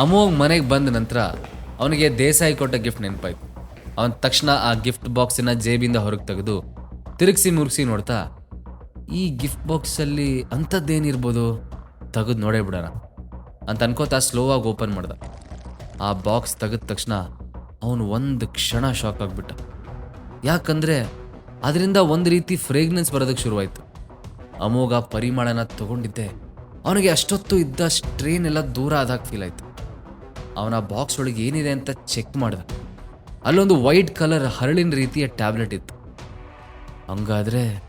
ಅಮೋಘ್ ಮನೆಗೆ ಬಂದ ನಂತರ ಅವನಿಗೆ ದೇಸಾಯಿ ಕೊಟ್ಟ ಗಿಫ್ಟ್ ನೆನಪಾಯ್ತು. ಅವನ ತಕ್ಷಣ ಆ ಗಿಫ್ಟ್ ಬಾಕ್ಸಿನ ಜೇಬಿಂದ ಹೊರಗೆ ತೆಗೆದು ತಿರುಗಿಸಿ ಮುರುಗಿಸಿ ನೋಡ್ತಾ, ಈ ಗಿಫ್ಟ್ ಬಾಕ್ಸಲ್ಲಿ ಅಂಥದ್ದೇನಿರ್ಬೋದು? ತೆಗೆದು ನೋಡೇ ಬಿಡೋಣ. ಅಂತ ಅನ್ಕೋತಾ ಆಗಿ ಓಪನ್ ಮಾಡ್ದ. ಆ ಬಾಕ್ಸ್ ತೆಗೆದ ತಕ್ಷಣ ಅವನು ಒಂದು ಕ್ಷಣ ಶಾಕ್ ಆಗಿಬಿಟ್ಟ. ಯಾಕಂದರೆ ಅದರಿಂದ ಒಂದು ರೀತಿ ಫ್ರೇಗ್ನೆನ್ಸ್ ಬರೋದಕ್ಕೆ ಶುರುವಾಯಿತು. ಅಮೋಘ ಪರಿಮಳನ ತಗೊಂಡಿದ್ದೆ. ಅವನಿಗೆ ಅಷ್ಟೊತ್ತು ಇದ್ದ ಸ್ಟ್ರೇನ್ ಎಲ್ಲ ದೂರ ಆದಾಗ ಫೀಲ್ ಆಯಿತು. ಅವನ ಬಾಕ್ಸ್ ಒಳಗೆ ಏನಿದೆ ಅಂತ ಚೆಕ್ ಮಾಡಿದ. ಅಲ್ಲೊಂದು ವೈಟ್ ಕಲರ್ ಹರಳಿನ ರೀತಿಯ ಟ್ಯಾಬ್ಲೆಟ್ ಇತ್ತು. ಹಂಗಾದ್ರೆ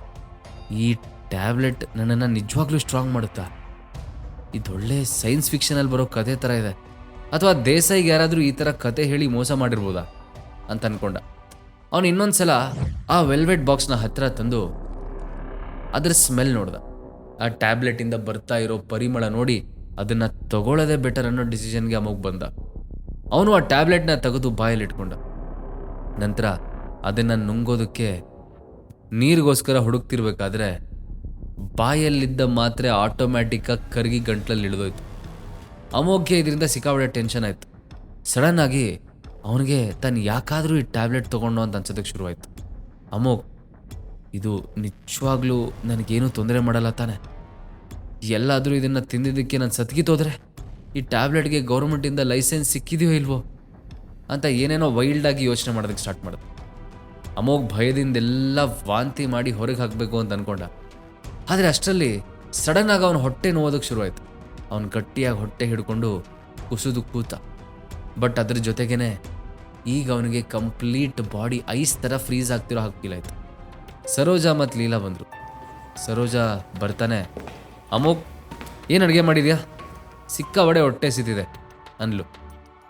ಈ ಟ್ಯಾಬ್ಲೆಟ್ ನನ್ನನ್ನು ನಿಜವಾಗ್ಲೂ ಸ್ಟ್ರಾಂಗ್ ಮಾಡುತ್ತಾ? ಇದೊಳ್ಳೆ ಸೈನ್ಸ್ ಫಿಕ್ಷನಲ್ಲಿ ಬರೋ ಕತೆ ಥರ ಇದೆ. ಅಥವಾ ದೇಸಾಯಿಗೆ ಯಾರಾದರೂ ಈ ಥರ ಕತೆ ಹೇಳಿ ಮೋಸ ಮಾಡಿರ್ಬೋದಾ? ಅಂತ ಅನ್ಕೊಂಡ. ಅವನು ಇನ್ನೊಂದ್ಸಲ ಆ ವೆಲ್ವೆಟ್ ಬಾಕ್ಸ್ನ ಹತ್ತಿರ ತಂದು ಅದರ ಸ್ಮೆಲ್ ನೋಡ್ದ. ಆ ಟ್ಯಾಬ್ಲೆಟಿಂದ ಬರ್ತಾ ಇರೋ ಪರಿಮಳ ನೋಡಿ ಅದನ್ನು ತಗೊಳ್ಳೋದೆ ಬೆಟರ್ ಅನ್ನೋ ಡಿಸಿಷನ್ಗೆ ಅಮೋಗ್ ಬಂದ. ಅವನು ಆ ಟ್ಯಾಬ್ಲೆಟ್ನ ತೆಗೆದು ಬಾಯಲ್ಲಿ ಇಟ್ಕೊಂಡ. ನಂತರ ಅದನ್ನು ನುಂಗೋದಕ್ಕೆ ನೀರಿಗೋಸ್ಕರ ಹುಡುಕ್ತಿರ್ಬೇಕಾದ್ರೆ ಬಾಯಲ್ಲಿದ್ದ ಮಾತ್ರೆ ಆಟೋಮ್ಯಾಟಿಕ್ಕಾಗಿ ಕರಗಿ ಗಂಟ್ಲಲ್ಲಿ ಇಳಿದೋಯ್ತು. ಅಮೋಘ್ಯ ಇದರಿಂದ ಸಿಕ್ಕಾಬಡೆ ಟೆನ್ಷನ್ ಆಯಿತು. ಆಗಿ ಅವನಿಗೆ ತಾನು ಯಾಕಾದರೂ ಈ ಟ್ಯಾಬ್ಲೆಟ್ ತೊಗೊಂಡು ಅಂತ ಅನ್ಸೋದಕ್ಕೆ ಶುರುವಾಯಿತು. ಅಮೋಘ್, ಇದು ನಿಜವಾಗ್ಲೂ ನನಗೇನು ತೊಂದರೆ ಮಾಡಲ್ಲ ತಾನೆ. ಎಲ್ಲಾದರೂ ಇದನ್ನು ತಿಂದಿದ್ದಕ್ಕೆ ನಾನು ಸತ್ಕಿತೋದ್ರೆ ಈ ಟ್ಯಾಬ್ಲೆಟ್ಗೆ ಗೌರ್ಮೆಂಟಿಂದ ಲೈಸೆನ್ಸ್ ಸಿಕ್ಕಿದೆಯೋ ಇಲ್ವೋ ಅಂತ ಏನೇನೋ ವೈಲ್ಡಾಗಿ ಯೋಚನೆ ಮಾಡೋದಕ್ಕೆ ಸ್ಟಾರ್ಟ್ ಮಾಡಿದೆ. ಅಮೋಘ್ ಭಯದಿಂದೆಲ್ಲ ವಾಂತಿ ಮಾಡಿ ಹೊರಗೆ ಹಾಕಬೇಕು ಅಂತ ಅನ್ಕೊಂಡ. ಆದರೆ ಅಷ್ಟರಲ್ಲಿ ಸಡನ್ನಾಗಿ ಅವನ ಹೊಟ್ಟೆ ನೋವೋದಕ್ಕೆ ಶುರುವಾಯಿತು. ಅವನು ಗಟ್ಟಿಯಾಗಿ ಹೊಟ್ಟೆ ಹಿಡ್ಕೊಂಡು ಕುಸಿದು ಕೂತ. ಬಟ್ ಅದ್ರ ಜೊತೆಗೇ ಈಗ ಅವನಿಗೆ ಕಂಪ್ಲೀಟ್ ಬಾಡಿ ಐಸ್ ಥರ ಫ್ರೀಸ್ ಆಗ್ತಿರೋ ಹಾಗೆ ಫೀಲ್ ಆಯಿತು. ಸರೋಜಾ ಮತ್ತು ಲೀಲಾ ಬಂದರು. ಸರೋಜಾ ಬರ್ತಾನೆ. ಅಮೋಘ್, ಏನು ಅಡುಗೆ ಮಾಡಿದ್ಯಾ? ಸಿಕ್ಕಾಬಡೆ ಹೊಟ್ಟೆ ಸಿತಿದೆ ಅನ್ಲು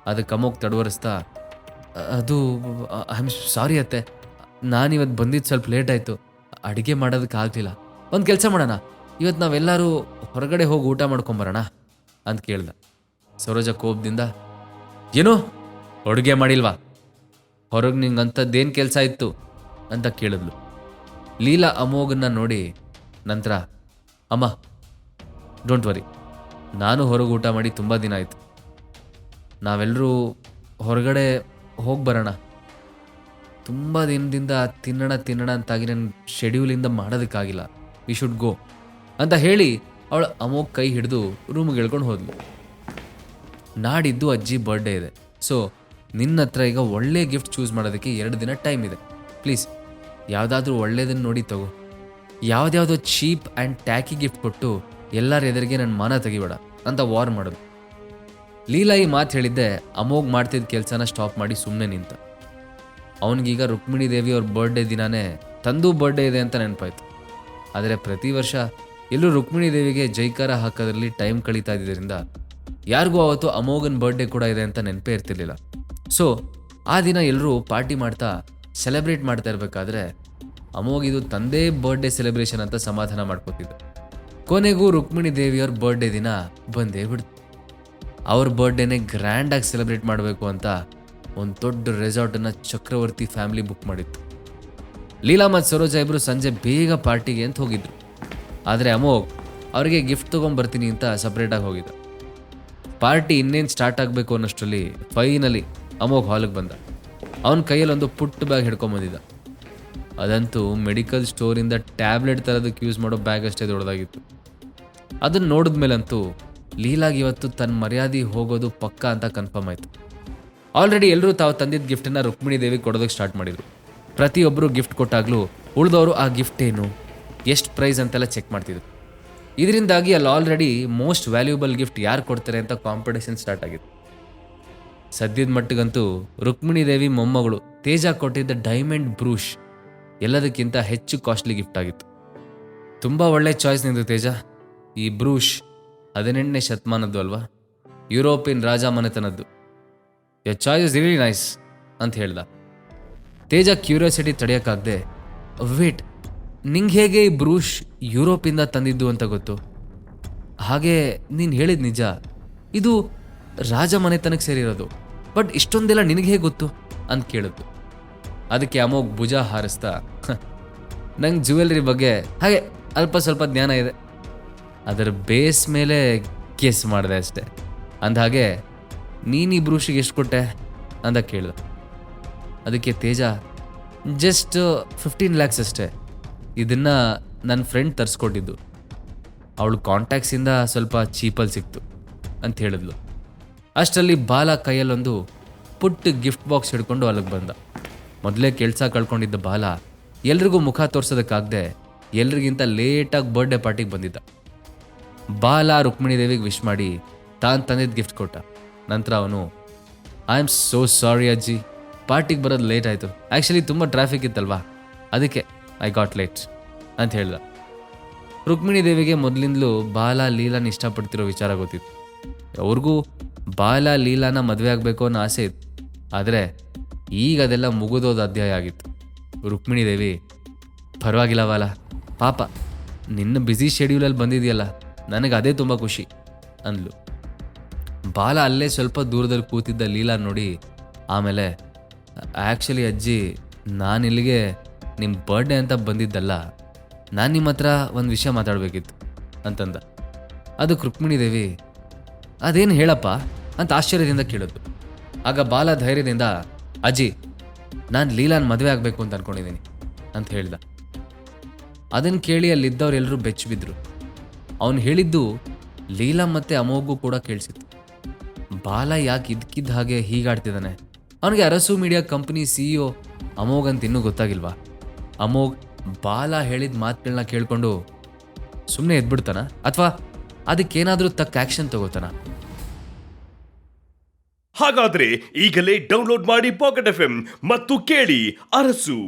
ಅದಕ್ಕೆ ಅಮೋಕ್ ತಡವರಿಸ್ತಾ, ಅದು ಐ ಆಮ್ ಸಾರಿ ಅತ್ತೆ. ನಾನಿವತ್ತು ಬಂದಿದ್ದು ಸ್ವಲ್ಪ ಲೇಟ್ ಆಯಿತು. ಅಡುಗೆ ಮಾಡೋದಕ್ಕೆ ಆಗಲಿಲ್ಲ. ಒಂದು ಕೆಲಸ ಮಾಡೋಣ. ಇವತ್ತು ನಾವೆಲ್ಲರೂ ಹೊರಗಡೆ ಹೋಗಿ ಊಟ ಮಾಡ್ಕೊಂಬರೋಣ ಅಂತ ಕೇಳ್ದ. ಸರೋಜ ಕೋಪದಿಂದ, ಏನು, ಅಡುಗೆ ಮಾಡಿಲ್ವಾ? ಹೊರಗೆ ನಿಂಗೆ ಅಂಥದ್ದೇನು ಕೆಲಸ ಇತ್ತು? ಅಂತ ಕೇಳಿದ್ಲು. ಲೀಲಾ ಅಮೋಘನ್ನ ನೋಡಿ ನಂತರ, ಅಮ್ಮ ಡೋಂಟ್ ವರಿ ನಾನು ಹೊರಗೆ ಊಟ ಮಾಡಿ ತುಂಬ ದಿನ ಆಯಿತು. ನಾವೆಲ್ಲರೂ ಹೊರಗಡೆ ಹೋಗಿ ಬರೋಣ. ತುಂಬ ದಿನದಿಂದ ತಿನ್ನೋಣ ತಿನ್ನೋಣ ಅಂತಾಗಿ ನನ್ನ ಶೆಡ್ಯೂಲಿಂದ ಮಾಡೋದಕ್ಕಾಗಿಲ್ಲ. ವಿ ಶುಡ್ ಗೋ ಅಂತ ಹೇಳಿ ಅವಳು ಅಮೋಗ್ ಕೈ ಹಿಡಿದು ರೂಮಿಗೆ ಹೇಳ್ಕೊಂಡು ಹೋದ್ಲು. ನಾಡಿದ್ದು ಅಜ್ಜಿ ಬರ್ಡೇ ಇದೆ. ಸೊ ನಿನ್ನ ಹತ್ರ ಈಗ ಒಳ್ಳೆ ಗಿಫ್ಟ್ ಚೂಸ್ ಮಾಡೋದಕ್ಕೆ ಎರಡು ದಿನ ಟೈಮ್ ಇದೆ. ಪ್ಲೀಸ್ ಯಾವುದಾದ್ರೂ ಒಳ್ಳೆಯದನ್ನು ನೋಡಿ ತಗೋ. ಯಾವುದ್ಯಾವುದೋ ಚೀಪ್ ಆ್ಯಂಡ್ ಟ್ಯಾಕಿ ಗಿಫ್ಟ್ ಕೊಟ್ಟು ಎಲ್ಲರ ಎದುರಿಗೆ ನನ್ನ ಮಾನ ತೆಗಿಬೇಡ ಅಂತ ವಾರ್ ಮಾಡೋದು ಲೀಲಾ ಈ ಮಾತು ಹೇಳಿದ್ದೆ ಅಮೋಗ್ ಮಾಡ್ತಿದ್ದ ಕೆಲಸನ ಸ್ಟಾಪ್ ಮಾಡಿ ಸುಮ್ಮನೆ ನಿಂತ. ಅವನಿಗೀಗ ರುಕ್ಮಿಣಿ ದೇವಿ ಅವ್ರ ಬರ್ಡೇ ದಿನಾನೇ ತಂದು ಬರ್ಡೇ ಇದೆ ಅಂತ ನೆನಪಾಯ್ತು. ಆದರೆ ಪ್ರತಿ ವರ್ಷ ಎಲ್ಲೂ ರುಕ್ಮಿಣಿ ದೇವಿಗೆ ಜೈಕಾರ ಹಾಕೋದ್ರಲ್ಲಿ ಟೈಮ್ ಕಳೀತಾ ಇದ್ದಿದ್ದರಿಂದ ಯಾರಿಗೂ ಅವತ್ತು ಅಮೋಘನ್ ಬರ್ಡೇ ಕೂಡ ಇದೆ ಅಂತ ನೆನಪೇ ಇರ್ತಿರ್ಲಿಲ್ಲ. ಸೊ ಆ ದಿನ ಎಲ್ಲರೂ ಪಾರ್ಟಿ ಮಾಡ್ತಾ ಸೆಲೆಬ್ರೇಟ್ ಮಾಡ್ತಾ ಇರಬೇಕಾದ್ರೆ ಅಮೋಘ್ ಇದು ತಂದೆ ಬರ್ಡೇ ಸೆಲೆಬ್ರೇಷನ್ ಅಂತ ಸಮಾಧಾನ ಮಾಡ್ಕೋತಿದ್ದ. ಕೊನೆಗೂ ರುಕ್ಮಿಣಿ ದೇವಿಯವ್ರ ಬರ್ಡೇ ದಿನ ಬಂದೇ ಬಿಡ್ತು. ಅವ್ರ ಬರ್ಡೇನೆ ಗ್ರ್ಯಾಂಡಾಗಿ ಸೆಲೆಬ್ರೇಟ್ ಮಾಡಬೇಕು ಅಂತ ಒಂದು ದೊಡ್ಡ ರೆಸಾರ್ಟನ್ನು ಚಕ್ರವರ್ತಿ ಫ್ಯಾಮಿಲಿ ಬುಕ್ ಮಾಡಿತ್ತು. ಲೀಲಾ ಮತ್ತು ಸರೋಜಾ ಇಬ್ಬರು ಸಂಜೆ ಬೇಗ ಪಾರ್ಟಿಗೆ ಅಂತ ಹೋಗಿದ್ರು. ಆದರೆ ಅಮೋಘ್ ಅವರಿಗೆ ಗಿಫ್ಟ್ ತೊಗೊಂಬರ್ತೀನಿ ಅಂತ ಸಪ್ರೇಟಾಗಿ ಹೋಗಿದ್ದ ಪಾರ್ಟಿ ಇನ್ನೇನು ಸ್ಟಾರ್ಟ್ ಆಗಬೇಕು ಅನ್ನೋಷ್ಟರಲ್ಲಿ ಫೈನಲಿ ಅಮೋಘ್ ಹಾಲಿಗೆ ಬಂದ. ಅವನ ಕೈಯಲ್ಲಿ ಒಂದು ಪುಟ್ಟ ಬ್ಯಾಗ್ ಹಿಡ್ಕೊಂಬಂದಿದ್ದ ಅದಂತೂ ಮೆಡಿಕಲ್ ಸ್ಟೋರಿಂದ ಟ್ಯಾಬ್ಲೆಟ್ ತರೋದಕ್ಕೆ ಯೂಸ್ ಮಾಡೋ ಬ್ಯಾಗ್ ಅಷ್ಟೇ ದೊಡ್ಡದಾಗಿತ್ತು. ಅದನ್ನು ನೋಡಿದ್ಮೇಲಂತೂ ಲೀಲಾಗ್ ಇವತ್ತು ತನ್ನ ಮರ್ಯಾದೆ ಹೋಗೋದು ಪಕ್ಕ ಅಂತ ಕನ್ಫರ್ಮ್ ಆಯಿತು. ಆಲ್ರೆಡಿ ಎಲ್ಲರೂ ತಾವು ತಂದಿದ್ದ ಗಿಫ್ಟನ್ನು ರುಕ್ಮಿಣಿ ದೇವಿ ಕೊಡೋದಕ್ಕೆ ಸ್ಟಾರ್ಟ್ ಮಾಡಿದರು. ಪ್ರತಿಯೊಬ್ಬರು ಗಿಫ್ಟ್ ಕೊಟ್ಟಾಗಲೂ ಉಳಿದವರು ಆ ಗಿಫ್ಟ್ ಏನು, ಎಷ್ಟು ಪ್ರೈಸ್ ಅಂತೆಲ್ಲ ಚೆಕ್ ಮಾಡ್ತಿದ್ರು. ಇದರಿಂದಾಗಿ ಅಲ್ಲಿ ಆಲ್ರೆಡಿ ಮೋಸ್ಟ್ ವ್ಯಾಲ್ಯೂಬಲ್ ಗಿಫ್ಟ್ ಯಾರು ಕೊಡ್ತಾರೆ ಅಂತ ಕಾಂಪಿಟೇಷನ್ ಸ್ಟಾರ್ಟ್ ಆಗಿತ್ತು. ಸದ್ಯದ ಮಟ್ಟಿಗಂತೂ ರುಕ್ಮಿಣಿ ದೇವಿ ಮೊಮ್ಮಗಳು ತೇಜ ಕೊಟ್ಟಿದ್ದ ಡೈಮಂಡ್ ಬ್ರೂಷ್ ಎಲ್ಲದಕ್ಕಿಂತ ಹೆಚ್ಚು ಕಾಸ್ಟ್ಲಿ ಗಿಫ್ಟ್ ಆಗಿತ್ತು. ತುಂಬ ಒಳ್ಳೆ ಚಾಯ್ಸ್ ನಿಂದು ತೇಜ. ಈ ಬ್ರೂಷ್ ಹದಿನೆಂಟನೇ ಶತಮಾನದ್ದು ಅಲ್ವಾ? ಯುರೋಪಿಯನ್ ರಾಜ ಮನೆತನದ್ದು. ಯ ಚಾಯ್ ಇಸ್ ರಿಲಿ ನೈಸ್ ಅಂತ ಹೇಳ್ದ. ತೇಜ ಕ್ಯೂರಿಯಾಸಿಟಿ ತಡೆಯೋಕ್ಕಾಗದೆ ವೇಟ್ ನಿಂಗೆ ಹೇಗೆ ಈ ಬ್ರೂಷ್ ಯುರೋಪಿಂದ ತಂದಿದ್ದು ಅಂತ ಗೊತ್ತು? ಹಾಗೆ ನೀನು ಹೇಳಿದ ನಿಜ. ಇದು ರಾಜ ಮನೆತನಕ್ಕೆ ಸೇರಿರೋದು. ಬಟ್ ಇಷ್ಟೊಂದೆಲ್ಲ ನಿನಗೆ ಹೇಗೆ ಗೊತ್ತು ಅಂತ ಕೇಳಿದ್ದು ಅದಕ್ಕೆ ಅಮೋಗ್ ಭುಜ ಹಾರಿಸ್ತಾ ನಂಗೆ ಜ್ಯುವೆಲ್ರಿ ಬಗ್ಗೆ ಹಾಗೆ ಅಲ್ಪ ಸ್ವಲ್ಪ ಜ್ಞಾನ ಇದೆ. ಅದರ ಬೇಸ್ ಮೇಲೆ ಕೇಸ್ ಮಾಡಿದೆ ಅಷ್ಟೆ. ಅಂದಹಾಗೆ ನೀನು ಈ ಬ್ರೂಷಿಗೆ ಎಷ್ಟು ಕೊಟ್ಟೆ? ಅಂತ ಕೇಳಿದೆ ಅದಕ್ಕೆ ತೇಜ ಜಸ್ಟ್ ಫಿಫ್ಟೀನ್ ಲ್ಯಾಕ್ಸ್ ಅಷ್ಟೇ. ಇದನ್ನು ನನ್ನ ಫ್ರೆಂಡ್ ತರಿಸ್ಕೊಟ್ಟಿದ್ದು. ಅವಳು ಕಾಂಟ್ಯಾಕ್ಟ್ಸಿಂದ ಸ್ವಲ್ಪ ಚೀಪಲ್ಲಿ ಸಿಕ್ತು ಅಂತ ಹೇಳಿದ್ಲು. ಅಷ್ಟರಲ್ಲಿ ಬಾಲ ಕೈಯಲ್ಲೊಂದು ಪುಟ್ಟ ಗಿಫ್ಟ್ ಬಾಕ್ಸ್ ಹಿಡ್ಕೊಂಡು ಅಲ್ಲಿಗೆ ಬಂದ. ಮೊದಲೇ ಕೆಲಸ ಕಳ್ಕೊಂಡಿದ್ದ ಬಾಲ ಎಲ್ರಿಗೂ ಮುಖ ತೋರ್ಸೋದಕ್ಕಾಗದೆ ಎಲ್ರಿಗಿಂತ ಲೇಟಾಗಿ ಬರ್ಡೇ ಪಾರ್ಟಿಗೆ ಬಂದಿದ್ದ. ಬಾಲ ರುಕ್ಮಿಣಿ ದೇವಿಗೆ ವಿಶ್ ಮಾಡಿ ತಾನು ತಂದಿದ್ದು ಗಿಫ್ಟ್ ಕೊಟ್ಟ. ನಂತರ ಅವನು ಐ ಆಮ್ ಸೋ ಸಾರಿ ಅಜ್ಜಿ. ಪಾರ್ಟಿಗೆ ಬರೋದು ಲೇಟ್ ಆಯಿತು. ಆ್ಯಕ್ಚುಲಿ ತುಂಬ ಟ್ರಾಫಿಕ್ ಇತ್ತಲ್ವಾ? ಅದಕ್ಕೆ ಐ ಗಾಟ್ ಲೇಟ್ ಅಂತ ಹೇಳ್ದ. ರುಕ್ಮಿಣಿ ದೇವಿಗೆ ಮೊದಲಿಂದಲೂ ಬಾಲ ಲೀಲಾನ ಇಷ್ಟಪಡ್ತಿರೋ ವಿಚಾರ ಗೊತ್ತಿತ್ತು. ಅವ್ರಿಗೂ ಬಾಲ ಲೀಲಾನ ಮದುವೆ ಆಗಬೇಕು ಅನ್ನೋ ಆಸೆ ಇತ್ತು. ಆದರೆ ಈಗ ಅದೆಲ್ಲ ಮುಗಿದೋದ ಅಧ್ಯಾಯ ಆಗಿತ್ತು. ರುಕ್ಮಿಣಿ ದೇವಿ ಪರವಾಗಿಲ್ಲ ಬಾಲ. ಪಾಪ, ನಿನ್ನ ಬ್ಯುಸಿ ಶೆಡ್ಯೂಲಲ್ಲಿ ಬಂದಿದೆಯಲ್ಲ. ನನಗೆ ಅದೇ ತುಂಬ ಖುಷಿ ಅಂದ್ಲು. ಬಾಲ ಅಲ್ಲೇ ಸ್ವಲ್ಪ ದೂರದಲ್ಲಿ ಕೂತಿದ್ದ ಲೀಲಾ ನೋಡಿ ಆಮೇಲೆ ಆ್ಯಕ್ಚುಲಿ ಅಜ್ಜಿ, ನಾನು ಇಲ್ಲಿಗೆ ನಿಮ್ಮ ಬರ್ಡೇ ಅಂತ ಬಂದಿದ್ದಲ್ಲ, ನಾನು ನಿಮ್ಮ ಹತ್ರ ಒಂದು ವಿಷಯ ಮಾತಾಡಬೇಕಿತ್ತು ಅಂತಂದ. ಅದಕ್ಕೆ ರುಕ್ಮಿಣಿ ದೇವಿ, ಅದೇನು ಹೇಳಪ್ಪ? ಅಂತ ಆಶ್ಚರ್ಯದಿಂದ ಕೇಳೋದು ಆಗ ಬಾಲ ಧೈರ್ಯದಿಂದ, ಅಜ್ಜಿ, ನಾನು ಲೀಲಾನ್ ಮದುವೆ ಆಗಬೇಕು ಅಂತ ಅಂದ್ಕೊಂಡಿದ್ದೀನಿ ಅಂತ ಹೇಳ್ದ. ಅದನ್ನು ಕೇಳಿ ಅಲ್ಲಿದ್ದವರೆಲ್ಲರೂ ಬೆಚ್ಚ ಬಿದ್ರು ಅವನು ಹೇಳಿದ್ದು ಲೀಲಾ ಮತ್ತೆ ಅಮೋಗು ಕೂಡ ಕೇಳಿಸಿತ್ತು. ಬಾಲ ಯಾಕೆ ಇದ್ಕಿದ್ದ ಹಾಗೆ ಹೀಗಾಡ್ತಿದ್ದಾನೆ ಅವನಿಗೆ Arasu media company CEO Amogh ಅಂತ ಇನ್ನೂ ಗೊತ್ತಾಗಿಲ್ವಾ? ಅಮೋಘ್, ಬಾಲ ಹೇಳಿದ ಮಾತುಗಳನ್ನ ಕೇಳಿಕೊಂಡು ಸುಮ್ಮನೆ ಎದ್ಬಿಡ್ತಾನ? ಅಥವಾ ಅದಕ್ಕೇನಾದರೂ ತಕ್ಕ ಆ್ಯಕ್ಷನ್ ತಗೋತಾನ? ಹಾಗಾದ್ರೆ ಈಗಲೇ ಡೌನ್ಲೋಡ್ ಮಾಡಿ ಪಾಕೆಟ್ ಎಫ್ ಮತ್ತು ಕೇಳಿ ಅರಸು.